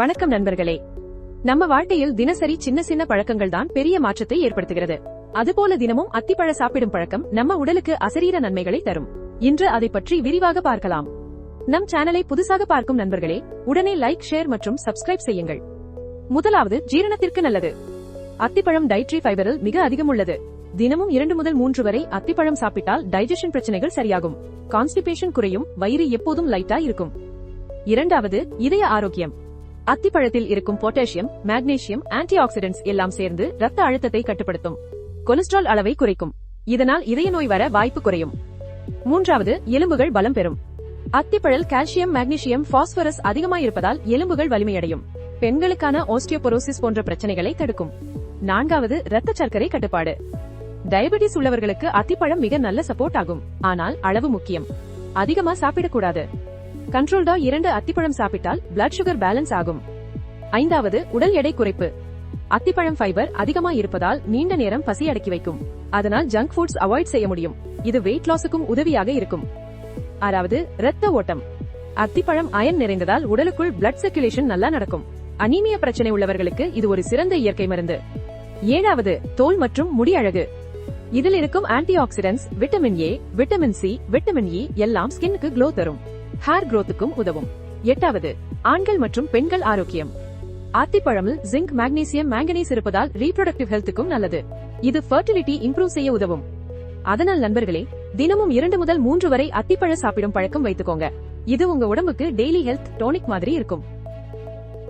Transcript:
வணக்கம் நண்பர்களே. நம்ம வாழ்க்கையில் தினசரி சின்ன சின்ன பழக்கங்கள் தான் பெரிய மாற்றத்தை ஏற்படுத்துகிறது. அதுபோல தினமும் அத்திப்பழ சாப்பிடும் பழக்கம் நம்ம உடலுக்கு அசரீர நன்மைகளை தரும். இன்று அதை பற்றி விரிவாக பார்க்கலாம். நம் சேனலை புதுசாக பார்க்கும் நண்பர்களே உடனே லைக் ஷேர் மற்றும் சப்ஸ்கிரைப் செய்யுங்கள். முதலாவது ஜீரணத்திற்கு நல்லது. அத்திப்பழம் டைட்ரி ஃபைபரில் மிக அதிகம் உள்ளது தினமும் இரண்டு முதல் மூன்று வரை அத்திப்பழம் சாப்பிட்டால் டைஜஷன் பிரச்சனைகள் சரியாகும். கான்ஸ்டிபேஷன் குறையும் வயிறு எப்போதும் லைட்டா இருக்கும். இரண்டாவது இதய ஆரோக்கியம். அத்திப்பழத்தில் இருக்கும் பொட்டாசியம் மேக்னீசியம் ஆன்டி ஆக்சிடென்ட்ஸ் எல்லாம் சேர்ந்து ரத்த அழுத்தத்தை கட்டுப்படுத்தும். கொலஸ்ட்ரால் அளவை குறைக்கும். இதனால் இதய நோய் வர வாய்ப்பு குறையும். மூன்றாவது எலும்புகள் பலம் பெறும். அத்திப்பழல் கால்சியம் மேக்னீசியம் பாஸ்பரஸ் அதிகமாயிருப்பதால் எலும்புகள் வலிமையடையும். பெண்களுக்கான ஓஸ்டியோபோரோசிஸ் போன்ற பிரச்சனைகளை தடுக்கும். நான்காவது இரத்த சர்க்கரை கட்டுப்பாடு. டயபெட்டிஸ் உள்ளவர்களுக்கு அத்திப்பழம் மிக நல்ல சப்போர்ட் ஆகும். ஆனால் அளவு முக்கியம். அதிகமா சாப்பிடக்கூடாது. கண்ட்ரோல்டா இரண்டு அத்திப்பழம் சாப்பிட்டால் பிளட் சுகர் பேலன்ஸ் ஆகும். ஐந்தாவது உடல் எடை குறைப்பு. அத்திப்பழம் ஃபைபர் அதிகமா இருப்பதால் நீண்ட நேரம் பசி அடக்கி வைக்கும். அதனால் ஜங்க் ஃபுட்ஸ் அவாய்ட் செய்ய முடியும். இது வெயிட் லாஸுக்கும் உதவியாக இருக்கும். ஆறாவது இரத்த ஓட்டம். அத்திப்பழம் அயன் நிறைந்ததால் உடலுக்குள் பிளட் சர்க்குலேஷன் நல்லா நடக்கும். அனீமிய பிரச்சனை உள்ளவர்களுக்கு இது ஒரு சிறந்த இயற்கை மருந்து. ஏழாவது தோல் மற்றும் முடி அழகு. இதில் இருக்கும் antioxidants vitamin A vitamin C vitamin E எல்லாம் ஸ்கின்னுக்கு க்ளோ தரும். ஹேர் குரோத்துக்கும் உதவும். எட்டாவது ஆண்கள் மற்றும் பெண்கள் ஆரோக்கியம். ஆத்திப்பழமில் ஜிங்க் மேக்னீசியம் மேங்கனீஸ் இருப்பதால் ரீப்ரொடக்டிவ் ஹெல்த்துக்கும் நல்லது. இது ஃபர்டிலிட்டி இம்ப்ரூவ் செய்ய உதவும். அதனால் நண்பர்களே தினமும் இரண்டு முதல் மூன்று வரை அத்திப்பழ சாப்பிடும் பழக்கம் வைத்துக்கோங்க. இது உங்க உடம்புக்கு டெய்லி ஹெல்த் டோனிக் மாதிரி இருக்கும்.